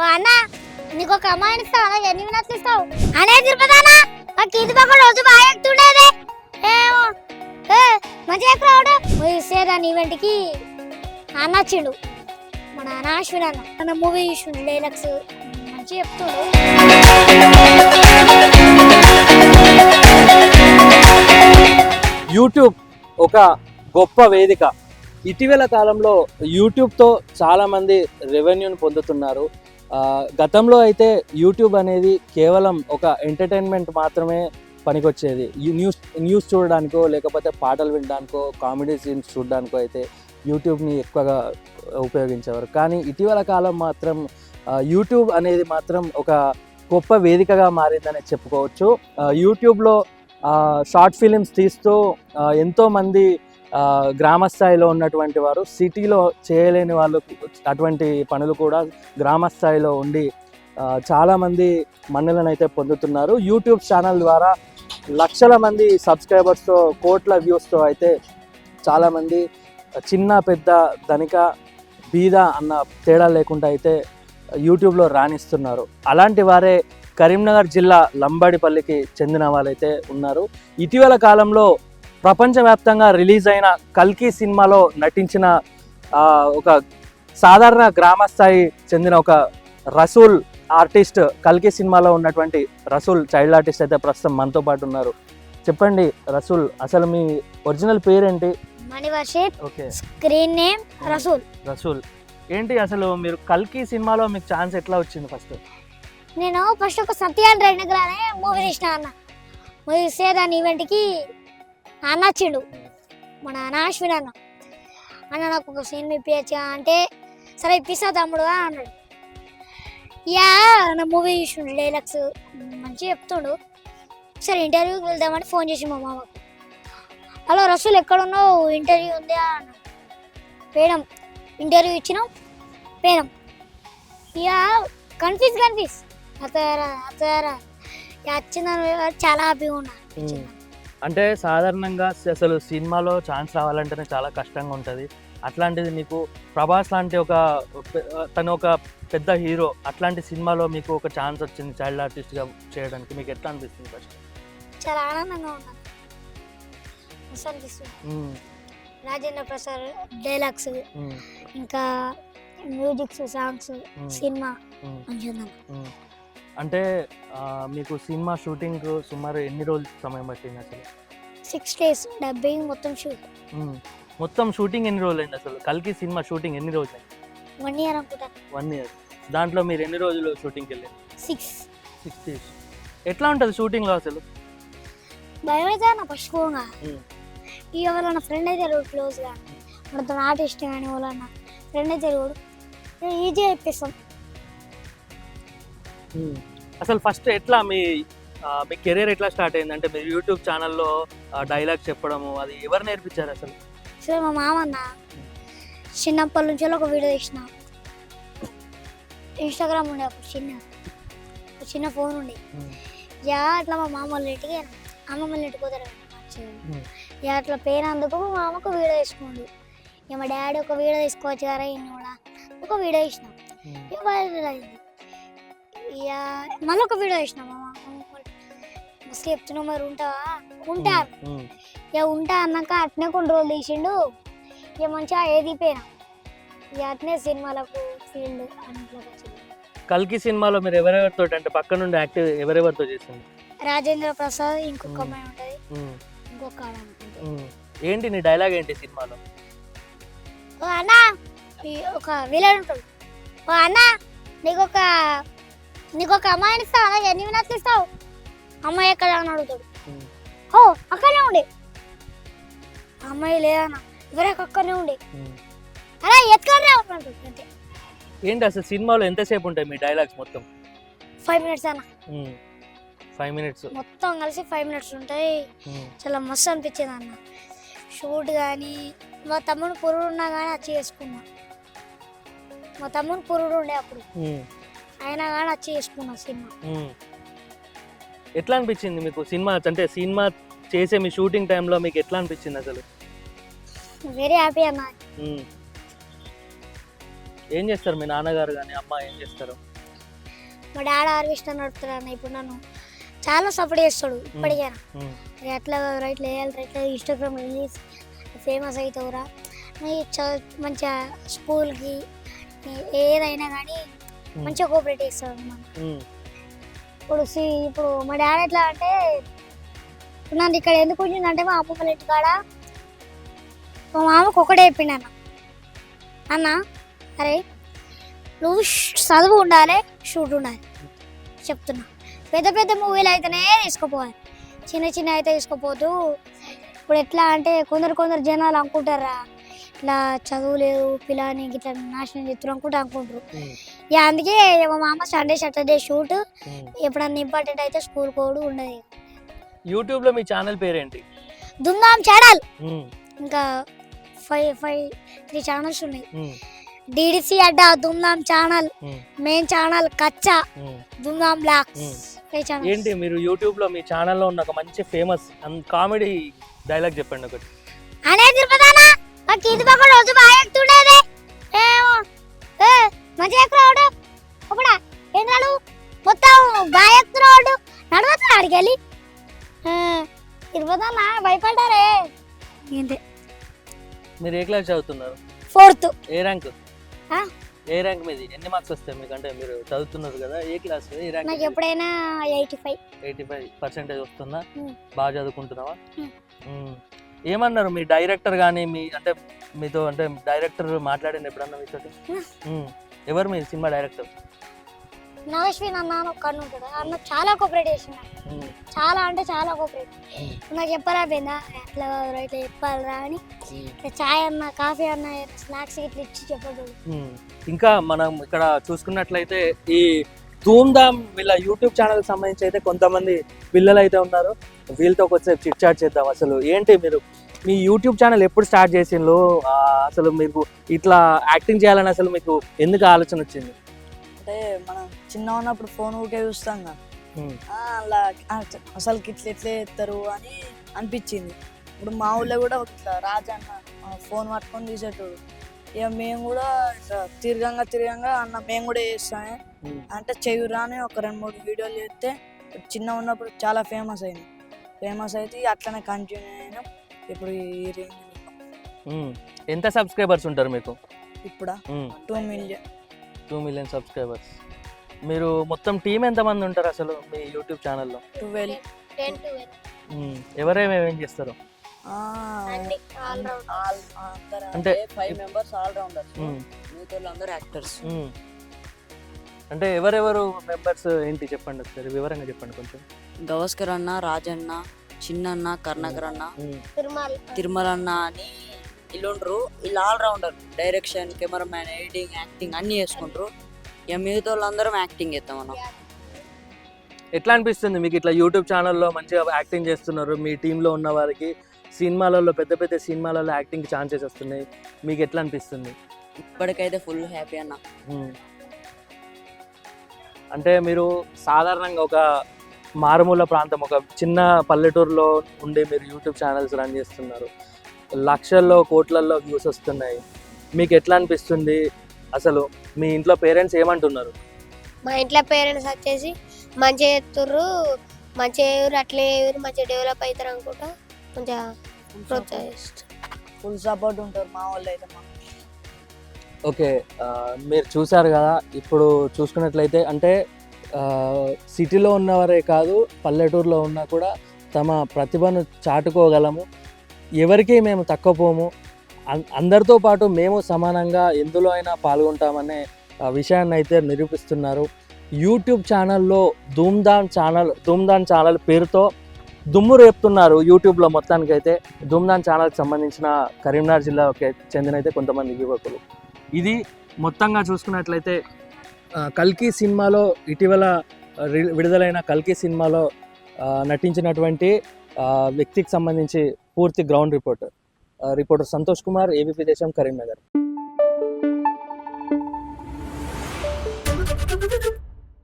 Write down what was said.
ఓ అన్న నీకు ఒక అమ్మాయిని ఇస్తావు? ఎన్ని మినిట్లు ఇస్తావు? అనే తిరుపతానా నాకు ఇది పక్క రోజు బాగా ఎక్కుతుండేది. ఏమో ఏ మంచిగా ఎక్కడ సేదాని ఈవెంట్కి అన్న వచ్చిండు. మన అన్న అశ్విన్ అన్న. మన మూవీ చూసిండు డైలాగ్స్. మంచిగా చెప్తుండు. యూట్యూబ్ ఒక గొప్ప వేదిక. ఇటీవల కాలంలో యూట్యూబ్తో చాలామంది రెవెన్యూని పొందుతున్నారు. గతంలో అయితే యూట్యూబ్ అనేది కేవలం ఒక ఎంటర్టైన్మెంట్ మాత్రమే పనికొచ్చేది. న్యూస్ న్యూస్ చూడడానికో లేకపోతే పాటలు వినడానికో కామెడీ సీన్స్ చూడడానికో అయితే యూట్యూబ్ని ఎక్కువగా ఉపయోగించేవారు. కానీ ఇటీవల కాలం మాత్రం యూట్యూబ్ అనేది మాత్రం ఒక గొప్ప వేదికగా మారిందని చెప్పుకోవచ్చు. యూట్యూబ్లో షార్ట్ ఫిలిమ్స్ తీస్తూ ఎంతోమంది గ్రామ స్థాయిలో ఉన్నటువంటి వారు సిటీలో చేయలేని వాళ్ళు అటువంటి పనులు కూడా గ్రామ స్థాయిలో ఉండి చాలామంది మన్నులను అయితే పొందుతున్నారు. యూట్యూబ్ ఛానల్ ద్వారా లక్షల మంది సబ్స్క్రైబర్స్తో కోట్ల వ్యూస్తో అయితే చాలామంది చిన్న పెద్ద ధనిక బీద అన్న తేడా లేకుండా అయితే యూట్యూబ్లో రాణిస్తున్నారు. అలాంటి వారే కరీంనగర్ జిల్లా లంబాడిపల్లికి చెందిన వాళ్ళైతే ఉన్నారు. ఇటీవల కాలంలో ప్రపంచవ్యాప్తంగా రిలీజ్ అయిన కల్కి సినిమాలో నటించిన ఒక సాధారణ గ్రామ స్థాయి చెందిన ఒక రసూల్ ఆర్టిస్ట్ కల్కి సినిమాలో ఉన్నటువంటి రసూల్ చైల్డ్ ఆర్టిస్ట్ అయితే ప్రస్తుతం మనతో పాటు ఉన్నారు. చెప్పండి రసూల్ అసలు మీ ఒరిజినల్ పేరేంటి? Okay. Screen name Rasool. Rasool. ఏంటి అసలు మీరు కల్కి సినిమాలో మీకు ఛాన్స్ ఎట్లా వచ్చింది ఫస్ట్? నేను ఫస్ట్ ఒక సత్యాన్ రెడ్డిగ్రానే మూవీ తీసిన అన్న. మూవీ తీస్తే దాని ఈవెంట్కి అన్న వచ్చిండు. మన అనాశ్విన్ అన్న. అన్న నాకు ఒక సీన్ ఇప్పించా అంటే సరే ఇప్పిస్తా తమ్ముడు అని అన్నాడు. యా నా మూవీ చూసిండు డైలాగ్స్ మంచిగా చెప్తుండు. సరే ఇంటర్వ్యూకి వెళ్దామని ఫోన్ చేసి మా మామకు. హలో రసూల్ ఎక్కడున్నావు? ఇంటర్వ్యూ ఉంది అన్నాడు. పేడం ఇంటర్వ్యూ ఇచ్చినాం. పేడం. యా కన్ఫ్యూజ్ కన్ఫ్యూజ్ అతయారా అతయారా వచ్చిందని చాలా హ్యాపీగా ఉన్నా. అంటే సాధారణంగా అసలు సినిమాలో ఛాన్స్ రావాలంటేనే చాలా కష్టంగా ఉంటుంది. అట్లాంటిది మీకు ప్రభాస్ లాంటి ఒక తను ఒక పెద్ద హీరో అట్లాంటి సినిమాలో మీకు ఒక ఛాన్స్ వచ్చింది చైల్డ్ ఆర్టిస్ట్గా చేయడానికి. మీకు ఎట్లా అనిపిస్తుంది ఫస్ట్? చాలా ఆనందంగా ఉన్నాను. రాజేంద్ర ప్రసాద్ డైలాగ్స్ ఇంకా మ్యూజిక్స్ సాంగ్స్ సినిమా మంచిగా అంటే మీకు సినిమా షూటింగ్ సుమారు ఎన్ని రోజులు సమయం పట్టింది అసలు? సిక్స్ డేస్ డబ్బింగ్ మొత్తం షూట్. మొత్తం షూటింగ్ ఎన్ని రోజులు అయింది అసలు? కల్కి సినిమా షూటింగ్ ఎన్ని రోజులు అయింది వన్ ఇయర్ అనుకుంటాను. One year. దాంట్లో మీరు ఎన్ని రోజులు షూటింగ్కి వెళ్ళారు? సిక్స్. Six days. ఎట్లా ఉంటుంది షూటింగ్లో అసలు? భయం అయితే అన్న ఫస్ట్ పోగా. ఈ ఎవరన్నా ఫ్రెండ్ అయితే రోడ్ క్లోజ్గా మనతో ఆర్టిస్ట్ కానీ ఎవరన్నా ఫ్రెండ్ అయితే రోడ్ ఈజీగా ఇప్పిస్తాం అసలు ఫస్ట్ ఎట్లా మీ మీ కెరీర్ ఎట్లా స్టార్ట్ అయింది? అంటే మీరు యూట్యూబ్ ఛానల్లో డైలాగ్ చెప్పడము అది ఎవరు నేర్పించారు అసలు? సరే మా మామ అన్న చిన్నప్పటి నుంచి ఒక వీడియో తీసిన. ఇన్స్టాగ్రామ్ ఉండే అప్పుడు చిన్న చిన్న ఫోన్ ఉండే. యా అట్లా మా మామ వాళ్ళ ఇంటికి వెళ్ళాను. అమ్మమ్మ వాళ్ళ ఇంటికి పోతారు. యా అట్లా పోయినందుకు మా మామ ఒక వీడియో తీసుకోండి ఇక మా డాడీ ఒక వీడియో తీసుకోవచ్చు కదా ఈయన కూడా. ఒక వీడియో తీసినాం. ఇక వైరల్ అయింది ఇక మళ్ళీ ఒక వీడియో మస్తు చెప్తున్నావు మరి ఉంటావా ఉంటా. ఇక ఉంటా అన్నాక అట్నే కొన్ని రోజులు తీసిండు. ఇక మంచిగా ఏది పోయినా. ఇక అట్నే సినిమాలకు ఫీల్డ్ కల్కి సినిమాలో మీరు ఎవరెవరితో అంటే పక్క నుండి యాక్టివ్ ఎవరెవరితో చేసింది రాజేంద్ర ప్రసాద్ ఇంకొక. అమ్మాయి ఉంటుంది. ఇంకొక. ఏంటి నీ డైలాగ్ ఏంటి సినిమాలో? ఓ అన్న ఒక విలన్ ఉంటాడు ఓ అన్న నీకు ఒక నీకు ఒక అమ్మాయిని అలాగే ఎన్ని మినిట్లు ఇస్తావు? అమ్మాయి ఎక్కడ అని అడుగుతాడు. ఓ అక్కడనే ఉండే. అమ్మాయి లేదన్న ఎవరికి అక్కడనే ఉండే. అలా ఎత్తుకొని అంతే. ఏంటి అసలు సినిమాలో ఎంతసేపు ఉంటాయి మీ డైలాగ్స్ మొత్తం? ఫైవ్ మినిట్స్ అన్న. Five minutes. మొత్తం కలిసి ఫైవ్ మినిట్స్ ఉంటాయి. చాలా మస్తు అనిపించింది అన్న. షూట్ కానీ మా తమ్ముడు పురుడు ఉన్నా కానీ వచ్చి చేసుకున్నా. మా తమ్ముడు పురుడు ఉండే అప్పుడు. అయినా కానీ వచ్చి చేసుకున్నా సినిమా. ఎట్లా అనిపించింది మీకు సినిమా? అంటే సినిమా చేసే మీ షూటింగ్ టైంలో మీకు ఎట్లా అనిపించింది అసలు? వెరీ హ్యాపీ అన్న. ఏం చేస్తారు మీ నాన్నగారు కానీ అమ్మ ఏం చేస్తారు? మా డాడీ హార్వెస్టర్ నడుపుతాడు అన్న ఇప్పుడు నన్ను చాలా సపోర్ట్ చేస్తాడు ఇప్పటికైనా. ఎట్లా రైట్లో వేయాలి రైట్లో ఇన్స్టాగ్రామ్ రిలీజ్ ఫేమస్ అవుతావురా. మంచిగా స్కూల్కి ఏదైనా కానీ మంచిగా కోఆపరేట్ చేస్తాడు అన్నమాట. ఉమ్, ఇప్పుడు సి ఇప్పుడు మా డాడీ ఎట్లా అంటే నన్ను ఇక్కడ ఎందుకు ఉంచిందంటే మా అమ్మ వాళ్ళ ఇంటికాడ మా మామకు ఒకటే చెప్పిండు అన్న. అన్న అరే నువ్వు చదువు ఉండాలి షూట్ ఉండాలి. చెప్తున్నా. పెద్ద పెద్ద మూవీలు అయితేనే తీసుకుపోవాలి. చిన్న చిన్న అయితే తీసుకుపోతూ ఇప్పుడు ఎట్లా అంటే కొందరు కొందరు జనాలు అనుకుంటారా ఇట్లా చదువు లేదు పిల్లని ఇట్లా నాశనం చేస్తారు అనుకుంటా అనుకుంటారు. ఇక అందుకే మా మామ సండే సాటర్డే షూట్. ఎప్పుడన్నా ఇంపార్టెంట్ అయితే స్కూల్ కోడ్ ఉండదు యూట్యూబ్లో మీ ఛానల్ పేరేంటి? దుమ్దాం ఛానల్. ఇంకా ఫైవ్ ఫైవ్ త్రీ ఛానల్స్ ఉన్నాయి. DDC Adda Dumdam channel. Main channel కచ్చా. దుమ్దాం బ్లాక్స్. Five channels. ఏంటి మీరు యూట్యూబ్లో మీ ఛానల్లో ఉన్న ఒక మంచి ఫేమస్ కామెడీ డైలాగ్ చెప్పండి ఒకటి. అనే తిరుపతానా నాకు ఇది పక్క రోజు బాగా ఎక్కుతుండేది ఏమో ఏ మంచిగా ఎక్కురాడు ఒకడా ఏంద్రాలు మొత్తం బాగా ఎక్కుతున్నాడు నడవచ్చు ఆడికి వెళ్ళి తిరుపతానా భయపడ్డారే ఏంటి మీరు ఏ క్లాస్ చదువుతున్నారు? ఫోర్త్ ఏ ర్యాంక్? ఏ ర్యాంక్ మీది? ఎన్ని మార్క్స్ వస్తాయి మీకు అంటే మీరు చదువుతున్నారు కదా ఏ క్లాస్ ఏ నాకు ర్యాంక్ ఎప్పుడైనా eighty five eighty five percentage వస్తుందా. బాగా చదువుకుంటున్నావా. ఏమన్నారు మీ డైరెక్టర్ కానీ మీ అంటే మీతో అంటే డైరెక్టర్ మాట్లాడింది ఎప్పుడన్నా మీతో. ఎవరు మీ సినిమా డైరెక్టర్? నాగశ్విన్ అన్న అని ఒక అన్న ఉంటాడు. అన్న చాలా కోఆపరేట్ చేసిన చాలా అంటే చాలా కోఆపరేట్. నాకు చెప్పరా పోయిందా ఎట్లా ఇట్లా చెప్పాలిరా అని. ఇట్లా చాయ్ అన్న కాఫీ అన్న స్నాక్స్ ఇట్లా ఇచ్చి చెప్పదు. ఇంకా మనం ఇక్కడ చూసుకున్నట్లయితే ఈ ధూమ్ ధామ్ వీళ్ళ యూట్యూబ్ ఛానల్ సంబంధించి అయితే కొంతమంది పిల్లలు అయితే ఉన్నారు. వీళ్ళతో కొంచెం చిట్ చాట్ చేద్దాం అసలు. ఏంటి మీరు? మీ యూట్యూబ్ ఛానల్ ఎప్పుడు స్టార్ట్ చేసిండ్రు? అసలు మీకు ఇట్లా యాక్టింగ్ చేయాలని అసలు మీకు ఎందుకు ఆలోచన వచ్చింది? అంటే మనం చిన్న ఉన్నప్పుడు ఫోన్ ఊకే చూస్తాం కదా. అలా అసలుకి ఇట్లా ఎట్లా చేస్తారు అని అనిపించింది. ఇప్పుడు మా ఊళ్ళో కూడా ఒక రాజన్న ఫోన్ పట్టుకొని తీసేటోడు ఇక మేము కూడా ఇట్లా తిరగంగా తిరగంగా అన్న మేము కూడా చేస్తామే. అంటే చెయ్యురా అని ఒక రెండు మూడు వీడియోలు చేస్తే చిన్న ఉన్నప్పుడు చాలా ఫేమస్ అయింది ఫేమస్ అయితే అట్లనే కంటిన్యూ అయినా. ఇప్పుడు ఈ రేంజ్. ఎంత సబ్స్క్రైబర్స్ ఉంటారు మీకు? ఇప్పుడు? Two million two million subscribers మీరు మొత్తం టీం ఎంతమంది ఉంటారు అసలు మీ యూట్యూబ్ ఛానల్లో ట్వెల్వ్ ఎవరేమేమేం చేస్తారు? అంటే ఫైవ్ మెంబర్స్ ఆల్ రౌండర్స్. మిగతా వాళ్ళందరూ యాక్టర్స్. అంటే ఎవరెవరు మెంబర్స్ ఏంటి చెప్పండి ఒకసారి? వివరంగా చెప్పండి కొంచెం. గవస్కర్ అన్న రాజన్న చిన్నన్న కర్ణకర్ అన్న తిరుమల. తిరుమల అన్న అని వీళ్ళుండ్రు. వీళ్ళు all rounder direction cameraman editing acting అన్ని చేసుకుంటారు ఇక మిగతా వాళ్ళందరం యాక్టింగ్ చేస్తాం మనం ఎట్లా అనిపిస్తుంది మీకు ఇట్లా యూట్యూబ్ ఛానల్లో మంచిగా యాక్టింగ్ చేస్తున్నారు? మీ టీంలో ఉన్న వారికి సినిమాలలో పెద్ద పెద్ద సినిమాలలో యాక్టింగ్ ఛాన్సెస్ వస్తున్నాయి. మీకు ఎట్లా అనిపిస్తుంది? ఇప్పటికైతే ఫుల్ హ్యాపీ అన్న. అంటే మీరు సాధారణంగా ఒక మారుమూల ప్రాంతం ఒక చిన్న పల్లెటూరులో ఉండి మీరు యూట్యూబ్ ఛానల్స్ రన్ చేస్తున్నారు. లక్షల్లో కోట్లల్లో వ్యూస్ వస్తున్నాయి. మీకు ఎట్లా అనిపిస్తుంది? అసలు మీ ఇంట్లో పేరెంట్స్ ఏమంటున్నారు? మా ఇంట్లో పేరెంట్స్ వచ్చేసి మంచిగా చేస్తుర్రు మంచిగా చేయరు అట్లే చేయరు మంచిగా డెవలప్ అవుతారు అనుకుంటా. కొంచెం ఫుల్ సపోర్ట్ ఉంటారు మా వాళ్ళు అయితే మాకు. ఓకే మీరు చూసారు కదా ఇప్పుడు చూసుకున్నట్లయితే అంటే సిటీలో ఉన్నవారే కాదు పల్లెటూరులో ఉన్నా కూడా తమ ప్రతిభను చాటుకోగలము. ఎవరికి మేము తక్కువ పోము. అందరితో పాటు మేము సమానంగా ఎందులో అయినా పాల్గొంటామనే విషయాన్ని అయితే నిరూపిస్తున్నారు. యూట్యూబ్ ఛానల్లో ధూమ్ధామ్ ఛానల్ ధూమ్ధామ్ ఛానల్ పేరుతో దుమ్ము రేపుతున్నారు యూట్యూబ్లో మొత్తానికైతే. ధూమ్ధామ్ ఛానల్కి సంబంధించిన కరీంనగర్ జిల్లాకి చెందిన అయితే కొంతమంది యువకులు. ఇది మొత్తంగా చూసుకున్నట్లయితే కల్కి సినిమాలో ఇటీవల రి- విడుదలైన కల్కి సినిమాలో నటించినటువంటి వ్యక్తికి సంబంధించి పూర్తి ground report. Reporter Santosh Kumar ABP Desam Karimnagar.